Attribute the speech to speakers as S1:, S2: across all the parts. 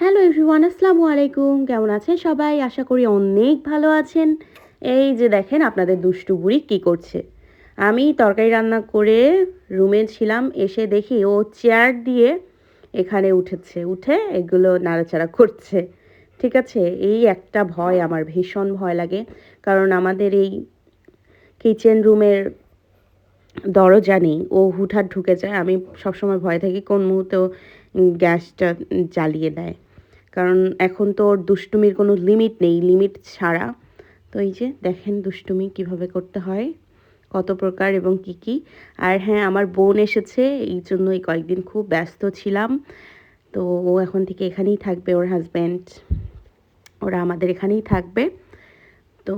S1: Hello everyone, আসসালামু আলাইকুম। কেমন আছেন সবাই? আশা করি অনেক ভালো আছেন। এই যে দেখেন আপনাদের দুষ্টু বুড়ি কী করছে। আমি তরকারি রান্না করে রুমে ছিলাম, এসে দেখি ও চেয়ার দিয়ে এখানে উঠেছে। উঠে এগুলো নাড়াচাড়া করছে। ঠিক আছে? এই একটা ভয়, আমার ভীষণ ভয় লাগে। কারণ আমাদের এই কিচেন রুমের দরজা নেই। ও হুটহাট ঢুকে যায়। আমি সবসময় ভয় থাকি কোন মুহূর্তেও গ্যাসটা জ্বালিয়ে দেয়। কারণ এখন তো ওর দুষ্টুমির কোনো লিমিট নেই লিমিট ছাড়া। তো এই যে দেখেন দুষ্টুমি কীভাবে করতে হয়, কত প্রকার এবং কি কি। আর হ্যাঁ আমার বোন এসেছে, এই জন্য এই কয়েকদিন খুব ব্যস্ত ছিলাম। তো ও এখন থেকে এখানেই থাকবে, ওর হাজব্যান্ড ওরা আমাদের এখানেই থাকবে। তো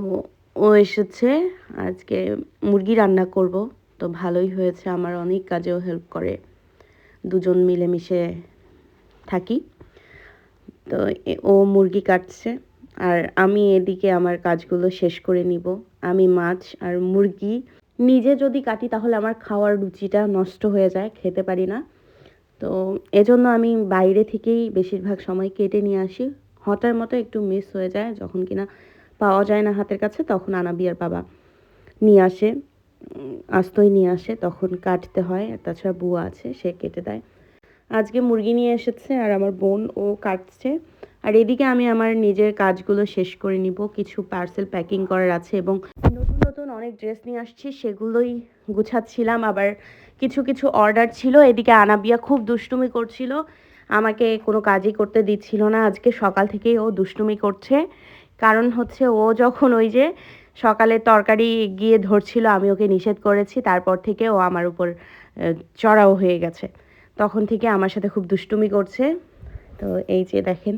S1: ও এসেছে, আজকে মুরগি রান্না করব। তো ভালোই হয়েছে, আমার অনেক কাজেও হেল্প করে। দুজন মিলেমিশে থাকি। তো ও মুরগি কাটছে, আর আমি এদিকে আমার কাজগুলো শেষ করে নিব। আমি মাছ আর মুরগি নিজে যদি কাটি তাহলে আমার খাওয়ার রুচিটা নষ্ট হয়ে যায়, খেতে পারি না। তো এজন্য আমি বাইরে থেকেই বেশিরভাগ সময় কেটে নিয়ে আসি। হঠাৎ মতো একটু মিস হয়ে যায়, যখন কিনা পাওয়া যায় না হাতের কাছে, তখন আনাবি আর বাবা নিয়ে আসে আস্তই নিয়ে আসে, তখন কাটতে হয়। তাছাড়া বুয়া আছে, সে কেটে দেয়। আজকে মুরগি নিয়ে এসেছে আর আমার বোন ও কাটছে। আর এদিকে আমি আমার নিজের কাজগুলো শেষ করে নিব। কিছু পার্সেল প্যাকিং করার আছে এবং নতুন নতুন অনেক ড্রেস নিয়ে আসছি, সেগুলোই গুছাচ্ছিলাম। আবার কিছু কিছু অর্ডার ছিল, এদিকে আনাবিয়া খুব দুষ্টুমি করছিল। আমাকে কোনো কাজই করতে দিচ্ছিল না। আজকে সকাল থেকেই ও দুষ্টুমি করছে। কারণ হচ্ছে ও যখন ওই যে সকালে তরকারি গিয়ে ধরছিল, আমি ওকে নিষেধ করেছি। তারপর থেকে ও আমার উপর চড়াও হয়ে গেছে। তখন থেকে আমার সাথে খুব দুষ্টুমি করছে। তো এই যে দেখেন,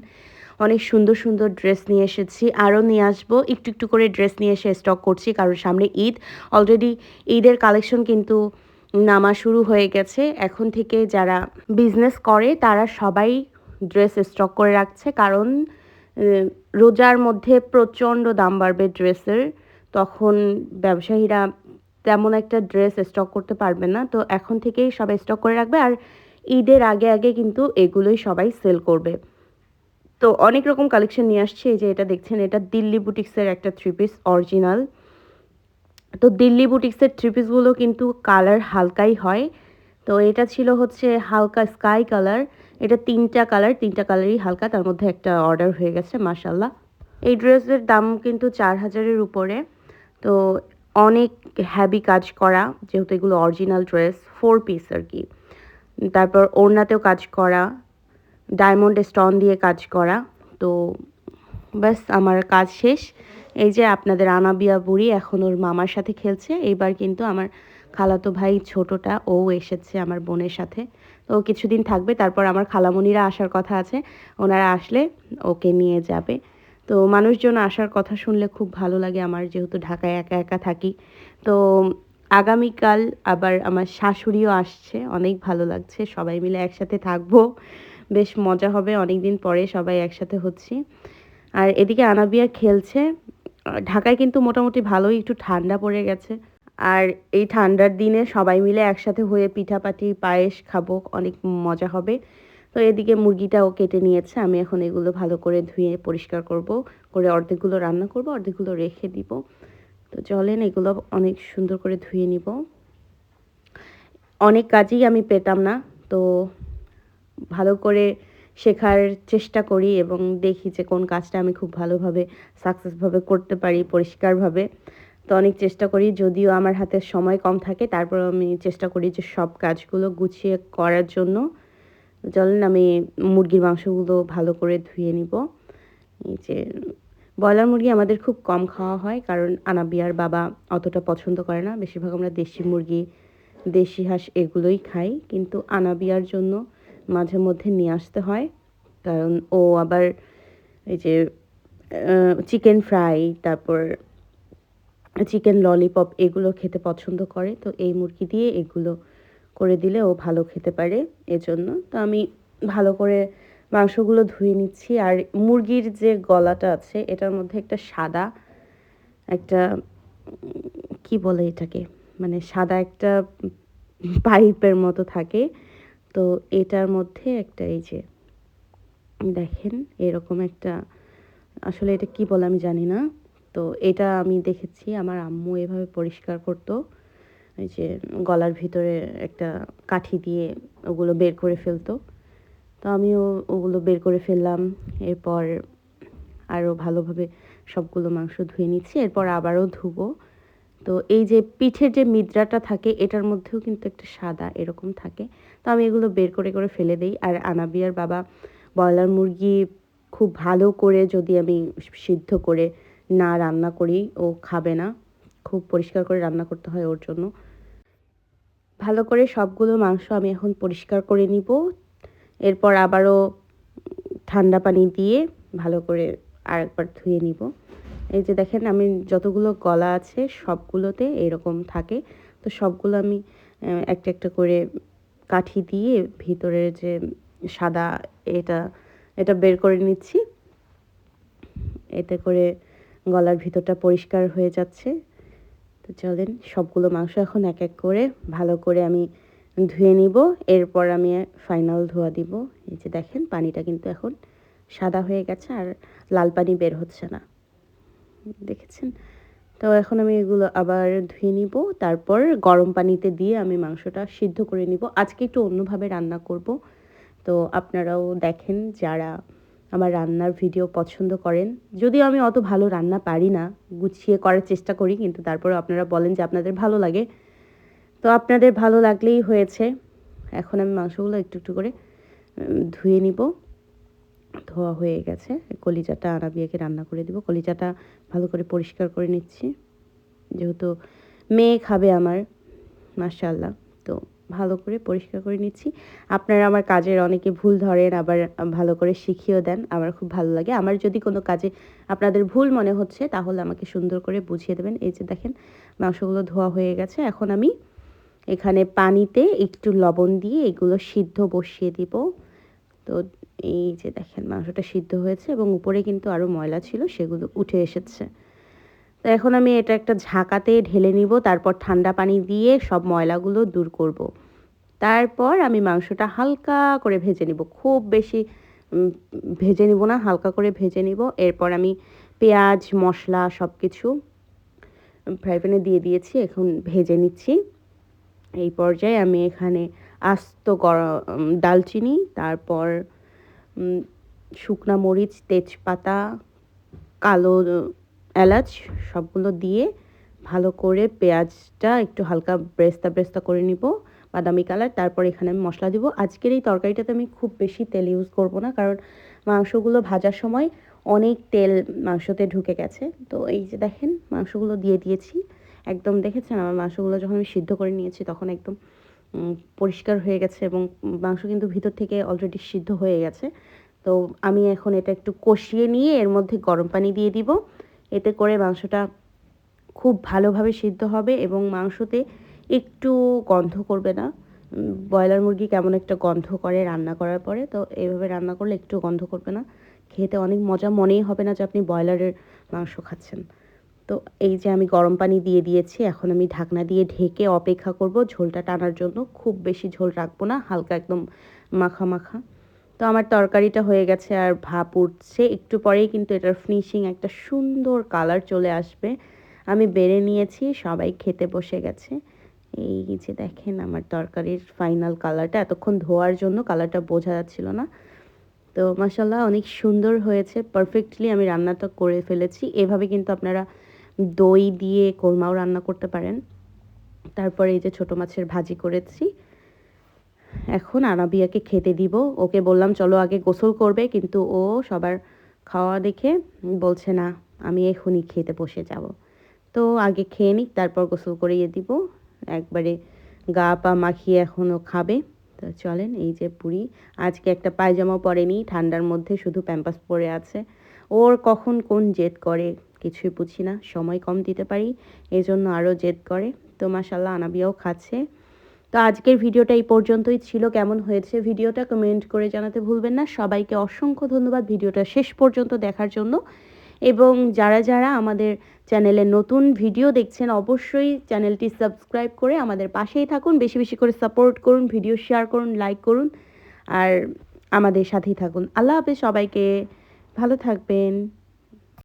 S1: অনেক সুন্দর সুন্দর ড্রেস নিয়ে এসেছি। আরও নিয়ে আসব। একটু একটু করে ড্রেস নিয়ে এসে স্টক করছি, কারণ সামনে ঈদ। অলরেডি ঈদের কালেকশন কিন্তু নামা শুরু হয়ে গেছে। এখন থেকে যারা বিজনেস করে, তারা সবাই ড্রেস স্টক করে রাখছে। কারণ রোজার মধ্যে প্রচণ্ড দাম বাড়বে ড্রেসের। তখন ব্যবসায়ীরা তেমন একটা ড্রেস স্টক করতে পারবে না। তো এখন থেকেই সবাই স্টক করে রাখবে। আর ঈদের আগে আগে কিন্তু এগুলোই সবাই সেল করবে। তো অনেক রকম কালেকশন নিয়ে আসছে, এই যে এটা দেখছেন, এটা দিল্লি বুটিক্সের একটা থ্রি পিস অরিজিনাল তো দিল্লি বুটিক্সের থ্রি পিসগুলো কিন্তু কালার হালকাই হয়। তো এটা ছিল হচ্ছে হালকা স্কাই কালার এটা তিনটা কালার তিনটা কালারই হালকা, তার মধ্যে একটা অর্ডার হয়ে গেছে মাসাল্লাহ এই ড্রেসের দাম কিন্তু চার হাজারের উপরে। তো অনেক হ্যাবি কাজ করা, যেহেতু এগুলো অরিজিনাল ড্রেস ফোর পিস আর কি। তারপর ওড়নাতেও কাজ করা ডায়মন্ড স্টোন দিয়ে কাজ করা, তো ব্যাস আমার কাজ শেষ। এই যে আপনাদের আনাবিয়া বুড়ি এখন ওর মামার সাথে খেলছে, এইবার কিন্তু আমার খালাতো ভাই ছোটটা, ও এসেছে আমার বোনের সাথে। তো ও কিছুদিন থাকবে, তারপর আমার খালামণিরা আসার কথা আছে, ওনারা আসলে ওকে নিয়ে যাবে। তো মানুষজন আসার কথা শুনলে খুব ভালো লাগে, আমার যেহেতু ঢাকায় একা একা থাকি। তো আগামীকাল আবার আমার শাশুড়িও আসছে, অনেক ভালো লাগছে, সবাই মিলে একসাথে থাকব। বেশ মজা হবে অনেক দিন পরে সবাই একসাথে হচ্ছি। আর এদিকে আনাবিয়া খেলছে, ঢাকায় কিন্তু মোটামুটি ভালোই, একটু ঠান্ডা পড়ে গেছে। আর এই ঠান্ডার দিনে সবাই মিলে একসাথে হয়ে পিঠাপাটি, পায়েস খাব, অনেক মজা হবে। তো এদিকে মুরগিটাও কেটে নিয়েছে, আমি এখন এগুলো ভালো করে ধুয়ে পরিষ্কার করব, করে অর্ধেকগুলো রান্না করব, অর্ধেকগুলো রেখে দিব। তো চলেন, এগুলো অনেক সুন্দর করে ধুয়ে নিব। অনেক কাজই আমি পেতাম না, তো ভালো করে শেখার চেষ্টা করি এবং দেখি যে কোন কাজটা আমি খুব ভালোভাবে সাকসেসভাবে করতে পারি, পরিষ্কারভাবে। তো অনেক চেষ্টা করি, যদিও আমার হাতে সময় কম থাকে তারপর আমি চেষ্টা করি যে সব কাজগুলো গুছিয়ে করার জন্য। চলেন, আমি মুরগির মাংসগুলো ভালো করে ধুয়ে নিব। এই যে ব্রয়লার মুরগি আমাদের খুব কম খাওয়া হয়, কারণ আনাবিয়ার বাবা অতটা পছন্দ করে না। বেশিরভাগ আমরা দেশি মুরগি, দেশি হাঁস এগুলোই খাই, কিন্তু আনাবিয়ার জন্য মাঝে মধ্যে নিয়ে আসতে হয়। কারণ ও আবার এই যে চিকেন ফ্রাই তারপর চিকেন ললিপপ এগুলো খেতে পছন্দ করে। তো এই মুরগি দিয়ে এগুলো করে দিলে ও ভালো খেতে পারে এজন্য। তো আমি ভালো করে মাংসগুলো ধুয়ে নিচ্ছি। আর মুরগির যে গলাটা আছে, এটার মধ্যে একটা সাদা একটা, কি বলে এটাকে? মানে সাদা একটা পাইপের মতো থাকে। তো এটার মধ্যে একটা এই যে, দেখেন এরকম একটা, আসলে এটা কি বলে আমি জানি না। তো এটা আমি দেখেছি, আমার আম্মু এভাবে পরিষ্কার করতো। এই যে গলার ভিতরে একটা কাঠি দিয়ে ওগুলো বের করে ফেলতো। তো আমিও ওগুলো বের করে ফেললাম। এরপর আরও ভালোভাবে সবগুলো মাংস ধুয়ে নিচ্ছি, এরপর আবারও ধুবো। তো এই যে পিঠের যে মিদ্রাটা থাকে, এটার মধ্যেও কিন্তু একটা সাদা এরকম থাকে। তো আমি এগুলো বের করে করে ফেলে দিই। আর আনাবিয়ার বাবা ব্রয়লার মুরগি খুব ভালো করে যদি আমি সিদ্ধ করে না রান্না করি, ও খাবে না। খুব পরিষ্কার করে রান্না করতে হয় ওর জন্য। ভালো করে সবগুলো মাংস আমি এখন পরিষ্কার করে নিব। এরপর আবারও ঠান্ডা পানি দিয়ে ভালো করে আরেকবার ধুয়ে নিব। এই যে দেখেন, আমি যতগুলো গলা আছে সবগুলোতে এরকম থাকে। তো সবগুলো আমি একটা একটা করে কাঠি দিয়ে ভিতরের যে সাদা এটা এটা বের করে নিচ্ছি। এতে করে গলার ভিতরটা পরিষ্কার হয়ে যাচ্ছে। তো চলেন, সবগুলো মাংস এখন এক এক করে ভালো করে আমি ধুয়ে নিব, এরপর আমি ফাইনাল ধোয়া দিব। এই যে দেখেন, পানিটা কিন্তু এখন সাদা হয়ে গেছে আর লাল পানি বের হচ্ছে না। দেখেছেন? তো এখন আমি এগুলো আবার ধুয়ে নিব, তারপর গরম পানিতে দিয়ে আমি মাংসটা সিদ্ধ করে নিব। আজকে একটু অন্যভাবে রান্না করব। তো আপনারাও দেখেন, যারা আমার রান্নার ভিডিও পছন্দ করেন, যদিও আমি অত ভালো রান্না পারি না, গুছিয়ে করার চেষ্টা করি, কিন্তু তারপরে আপনারা বলেন যে আপনাদের ভালো লাগে। তো আপনাদের ভালো লাগলেই হয়েছে। এখন আমি মাংসগুলো একটু একটু করে ধুয়ে নিব। ধোয়া হয়ে গেছে। কলিজাটা আনাবিয়াকে রান্না করে দিব। কলিজাটা ভালো করে পরিষ্কার করে নিচ্ছি। যেহেতু মেয়ে খাবে আমার মাশাল্লাহ তো ভালো করে পরিষ্কার করে নিচ্ছি। আপনারা আমার কাজের অনেকে ভুল ধরেন, আবার ভালো করে শিখিয়েও দেন। আমার খুব ভালো লাগে। আমার যদি কোনো কাজে আপনাদের ভুল মনে হচ্ছে, তাহলে আমাকে সুন্দর করে বুঝিয়ে দেবেন। এই যে দেখেন, মাংসগুলো ধোয়া হয়ে গেছে। এখন আমি এখানে পানিতে একটু লবণ দিয়ে এগুলো সিদ্ধ বসিয়ে দিব। তো এই যে দেখেন মাংসটা সিদ্ধ হয়েছে এবং উপরে কিন্তু আরও ময়লা ছিল, সেগুলো উঠে এসেছে। তো এখন আমি এটা একটা ঝাঁকাতে ঢেলে নিব, তারপর ঠান্ডা পানি দিয়ে সব ময়লাগুলো দূর করব। তারপর আমি মাংসটা হালকা করে ভেজে নিব, খুব বেশি ভেজে নিব না, হালকা করে ভেজে নিব। এরপর আমি পেঁয়াজ, মশলা সব কিছু ফ্রাই প্যানে দিয়ে দিয়েছি, এখন ভেজে নিচ্ছি। এই পর্যায়ে আমি এখানে আস্ত দালচিনি তারপর শুকনা মরিচ, তেজপাতা, কালো এলাচ সবগুলো দিয়ে ভালো করে পেঁয়াজটা একটু হালকা ব্রেস্তা ব্রেস্তা করে নিব, বাদামি কালার, তারপর এখানে আমি মশলা দিব। আজকের এই তরকারিটাতে আমি খুব বেশি তেল ইউজ করব না, কারণ মাংসগুলো ভাজার সময় অনেক তেল মাংসতে ঢুকে গেছে। তো এই যে দেখেন, মাংসগুলো দিয়ে দিয়েছি। একদম দেখেছেন? আমার মাংসগুলো যখন আমি সিদ্ধ করে নিয়েছি, তখন একদম পরিষ্কার হয়ে গেছে এবং মাংস কিন্তু ভিতর থেকে অলরেডি সিদ্ধ হয়ে গেছে। তো আমি এখন এটা একটু কষিয়ে নিয়ে এর মধ্যে গরম পানি দিয়ে দিব। এতে করে মাংসটা খুব ভালোভাবে সিদ্ধ হবে এবং মাংসতে একটু গন্ধ করবে না। ব্রয়লার মুরগি কেমন একটা গন্ধ করে রান্না করার পরে, তো এইভাবে রান্না করলে একটু গন্ধ করবে না। খেতে অনেক মজা মনেই হবে না যে আপনি ব্রয়লারের মাংস খাচ্ছেন। তো এই যে আমি গরম পানি দিয়ে দিয়েছি, এখন আমি ঢাকনা দিয়ে ঢেকে অপেক্ষা করব। ঝোলটা টানার জন্য খুব বেশি ঝোল রাখব না, হালকা একদম মাখা মাখা। তো আমার তরকারিটা হয়ে গেছে আর ভাপ উঠছে। একটু পরেই কিন্তু এটার ফিনিশিং একটা সুন্দর কালার চলে আসবে। আমি বেড়ে নিয়েছি, সবাই খেতে বসে গেছে। এই যে দেখেন আমার তরকারির ফাইনাল কালারটা এতক্ষণ ধোয়ার জন্য কালারটা বোঝা যাচ্ছিল না। তো মাসাল্লাহ অনেক সুন্দর হয়েছে। পারফেক্টলি আমি রান্নাটা করে ফেলেছি। এভাবে কিন্তু আপনারা দই দিয়ে কোরমাও রান্না করতে পারেন। তারপরে এই যে ছোটো মাছের ভাজি করেছি। এখন আনাবিয়াকে খেতে দিব। ওকে বললাম, চলো আগে গোসল করবে। কিন্তু ও সবার খাওয়া দেখে বলছে, না, আমি এখনই খেতে বসে যাব। তো আগে খেয়ে নিক, তারপর গোসল করিয়ে দিব। একবারে গা পা মাখিয়ে এখনও খাবে। তো চলেন, এই যে পুরি। আজকে একটা পায়জামাও পরেনি, ঠান্ডার মধ্যে শুধু প্যাম্পাস পরে আছে। ওর কখন কোন জেদ করে কিছুই বুঝি না, সময় কম দিতে পারি এই জন্য আরও জেদ করে। তো মাসাল্লাহ আনাবিয়াও খাচ্ছে। তো আজকের ভিডিওটা এই পর্যন্তই ছিল। কেমন হয়েছে ভিডিওটা কমেন্ট করে জানাতে ভুলবেন না। সবাইকে অসংখ্য ধন্যবাদ ভিডিওটা শেষ পর্যন্ত দেখার জন্য। এবং যারা যারা আমাদের চ্যানেলে নতুন ভিডিও দেখছেন, অবশ্যই চ্যানেলটি সাবস্ক্রাইব করে আমাদের পাশেই থাকুন। বেশি বেশি করে সাপোর্ট করুন, ভিডিও শেয়ার করুন, লাইক করুন, আর আমাদের সাথেই থাকুন। আল্লাহ হাফেজ সবাইকে। ভালো থাকবেন।